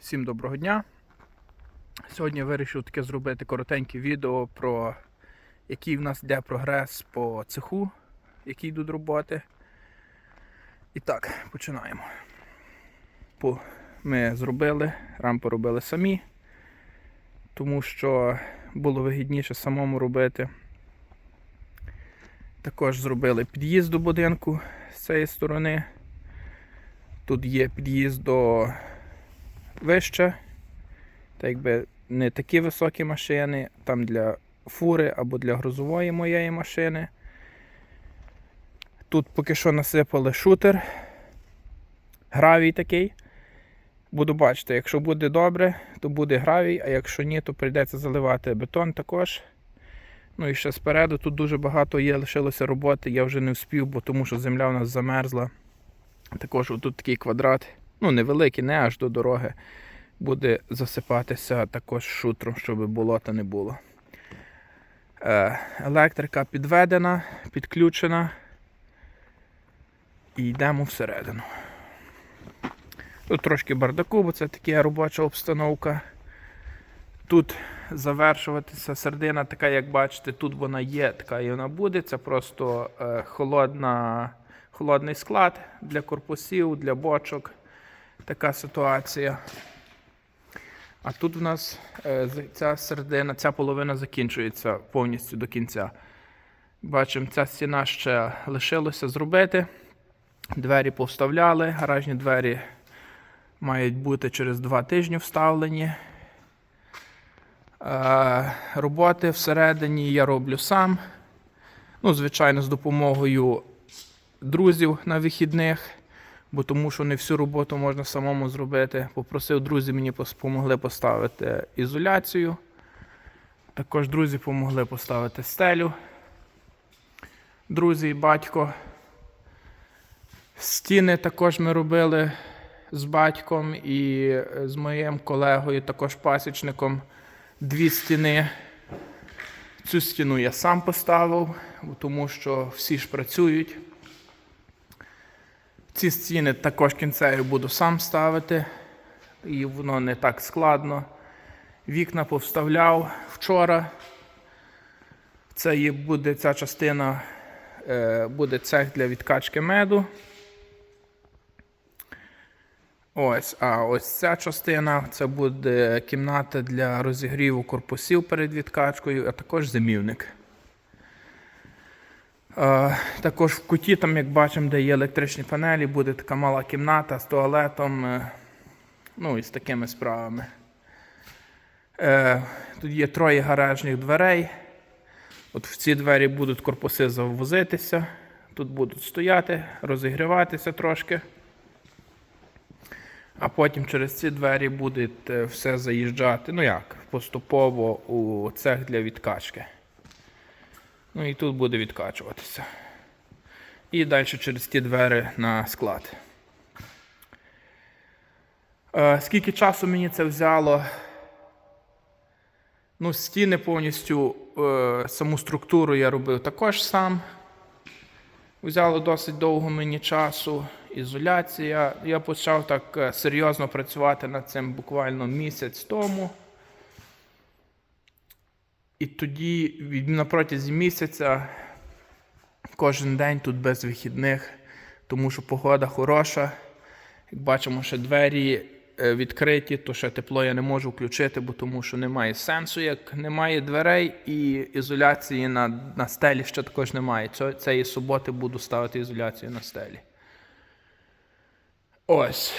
Всім доброго дня. Сьогодні вирішив таке зробити коротеньке відео про який в нас йде прогрес по цеху, які йдуть роботи. І так, починаємо. Ми зробили, рампу робили самі, тому що було вигідніше самому робити. Також зробили під'їзд до будинку з цієї сторони. Тут є під'їзд до вище. Так якби не такі високі машини, там для фури або для грузової моєї машини. Тут поки що насипали шутер. Гравій такий. Буду бачити, якщо буде добре, то буде гравій, а якщо ні, то прийдеться заливати бетон також. Ну і ще спереду тут дуже багато є, лишилося роботи, я вже не вспів, бо тому що земля у нас замерзла. Також тут такий квадрат, ну невеликий, не аж до дороги. Буде засипатися також шутром, щоб болота не було. Е, електрика підведена, підключена. І йдемо всередину. Тут трошки бардаку, бо це така робоча обстановка. Тут завершуватися середина, така, як бачите, тут вона є, така і вона буде. Це просто е, холодна, холодний склад для корпусів, для бочок. Така ситуація. А тут в нас е, ця середина, ця половина закінчується повністю до кінця. Бачимо, ця стіна ще лишилося зробити. Двері повставляли, гаражні двері мають бути через два тижні вставлені. Е, роботи всередині я роблю сам. Ну, звичайно, з допомогою друзів на вихідних, бо тому що не всю роботу можна самому зробити. Попросив друзів мені пос- помогли поставити ізоляцію. Також друзі допомогли поставити стелю. Друзі і батько. Стіни також ми робили з батьком і е, з моїм колегою, також пасічником. Дві стіни. Цю стіну я сам поставив, тому що всі ж працюють. Ці стіни також кінцею буду сам ставити, і воно не так складно. Вікна повставляв вчора. Це є, буде ця частина, е, буде цех для відкачки меду. Ось, а ось ця частина це буде кімната для розігріву корпусів перед відкачкою, а також зимівник. Е, також в куті, там, як бачимо, де є електричні панелі, буде така мала кімната з туалетом, е, ну і з такими справами. Е, тут є троє гаражних дверей. От в ці двері будуть корпуси завозитися, тут будуть стояти, розігріватися трошки. А потім через ці двері буде все заїжджати, ну як, поступово у цех для відкачки. Ну і тут буде відкачуватися. І далі через ті двері на склад. Е, скільки часу мені це взяло? Ну, стіни повністю, е, саму структуру я робив також сам. Взяло досить довго мені часу. Ізоляція. Я почав так е, серйозно працювати над цим буквально місяць тому. І тоді на протязі місяця кожен день тут без вихідних, тому що погода хороша. Як бачимо, ще двері е, відкриті, то ще тепло я не можу включити, бо тому що немає сенсу, як немає дверей і ізоляції на, на стелі ще також немає. Цієї суботи буду ставити ізоляцію на стелі. Ось.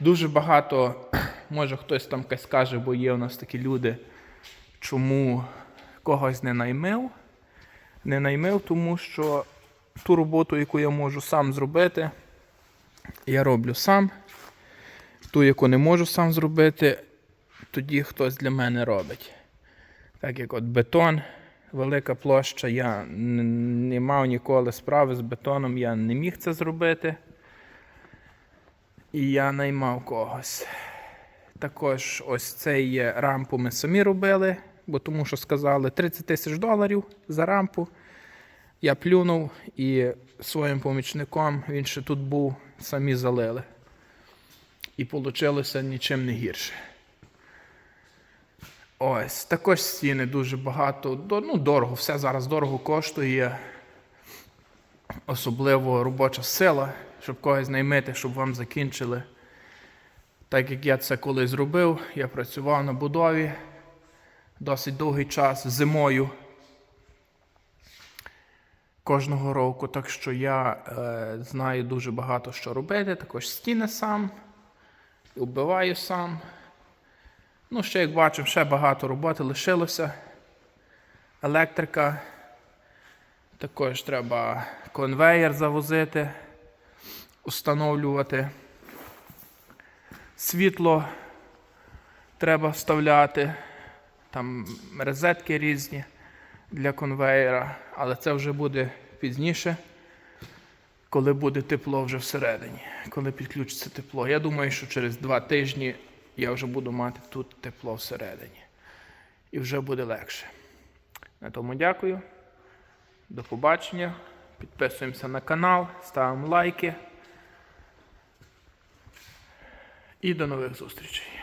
Дуже багато, може хтось там скаже, бо є у нас такі люди, чому когось не наймив. Не наймив, тому що ту роботу, яку я можу сам зробити, я роблю сам. Ту, яку не можу сам зробити, тоді хтось для мене робить. Так як от бетон, велика площа, я не мав ніколи справи з бетоном, я не міг це зробити. І я наймав когось. Також ось цей рампу ми самі робили, бо тому що сказали 30 тисяч доларів за рампу. Я плюнув і своїм помічником, він ще тут був, самі залили. І вийшло нічим не гірше. Ось, також стіни дуже багато. Ну, дорого, все зараз дорого коштує. Особливо робоча сила, щоб когось наймити, щоб вам закінчили. Так як я це колись зробив, я працював на будові досить довгий час зимою кожного року. Так що я е, знаю дуже багато що робити. Також стіни сам, вбиваю сам. Ну, ще, як бачимо, ще багато роботи лишилося. Електрика. Також треба конвеєр завозити, установлювати. Світло треба вставляти. Там розетки різні для конвеєра, але це вже буде пізніше, коли буде тепло вже всередині, коли підключиться тепло. Я думаю, що через два тижні я вже буду мати тут тепло всередині. І вже буде легше. На тому дякую. До побачення. Підписуємося на канал, ставимо лайки. І до нових зустрічей.